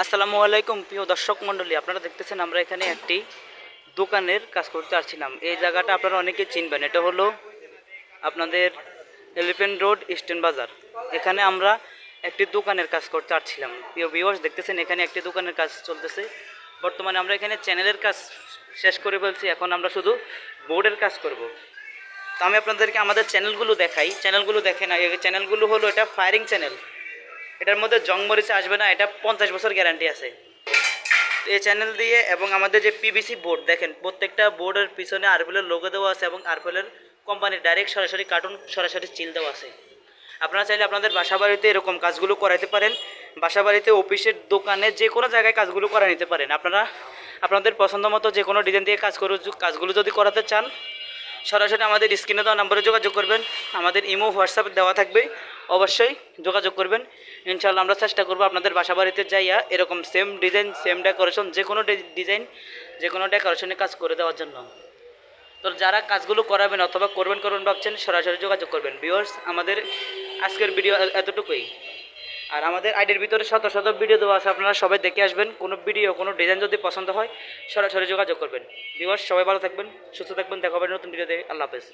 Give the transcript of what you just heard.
আসসালামু আলাইকুম, প্রিয় দর্শক মণ্ডলী। আপনারা দেখতেছেন আমরা এখানে একটি দোকানের কাজ করতে আসছিলাম। এই জায়গাটা আপনারা অনেকে চিনবেন। এটা হলো আপনাদের এলিফেন্ট রোড, ইস্টার্ন বাজার। এখানে আমরা একটি দোকানের কাজ করতে আসছিলাম। প্রিয় ভিউয়ার্স দেখতেছেন এখানে একটি দোকানের কাজ চলতেছে। বর্তমানে আমরা এখানে চ্যানেলের কাজ শেষ করে বলছি এখন আমরা শুধু বোর্ডের কাজ করব। তো আমি আপনাদেরকে আমাদের চ্যানেলগুলো দেখাই। চ্যানেলগুলো দেখেন এই চ্যানেলগুলো হলো এটা ফায়ারিং চ্যানেল এটার মধ্যে জং মরিচে আসবে না, এটা পঞ্চাশ বছর গ্যারান্টি আছে। এই চ্যানেল দিয়ে এবং আমাদের যে পিবিসি বোর্ড দেখেন, প্রত্যেকটা বোর্ডের পিছনে আরপেলের লোগো দেওয়া আছে এবং আরপেলের কোম্পানির ডাইরেক্ট সরাসরি কার্টুন সরাসরি চিল দেওয়া আছে। আপনারা চাইলে আপনাদের বাসা বাড়িতে এরকম কাজগুলো করাইতে পারেন। বাসা বাড়িতে অফিসের দোকানে যে কোনো জায়গায় কাজগুলো করা নিতে পারেন। আপনারা, আপনাদের পছন্দ মতো যে কোনো ডিজাইন দিয়ে কাজ করে কাজগুলো যদি করাতে চান, সরাসরি আমাদের স্ক্রিনে দেওয়া নম্বরে যোগাযোগ করবেন। আমাদের ইমো, হোয়াটসঅ্যাপ দেওয়া থাকবে। অবশ্যই যোগাযোগ করবেন। ইনশাল্লাহ আমরা চেষ্টা করব আপনাদের বাসা বাড়িতে যাইয়া এরকম সেম ডিজাইন সেম ডেকোরেশন যে কোনো ডিজাইন যে কোনো ডেকোরেশনে কাজ করে দেওয়ার জন্য। তো যারা কাজগুলো করাবেন অথবা করবেন করবেন ভাবছেন, সরাসরি যোগাযোগ করবেন। ভিউয়ার্স আমাদের আজকের ভিডিও এতটুকুই। আর আমাদের আইডির ভিতরে শত শত ভিডিও দেওয়া আছে, আপনারা সবাই দেখে আসবেন। কোনো ভিডিও কোনো ডিজাইন যদি পছন্দ হয়, সরাসরি যোগাযোগ করবেন। ভিউয়ার্স সবাই ভালো থাকবেন, সুস্থ থাকবেন। দেখা হবে নতুন ভিডিও দেখে আল্লাহ হাফেজ।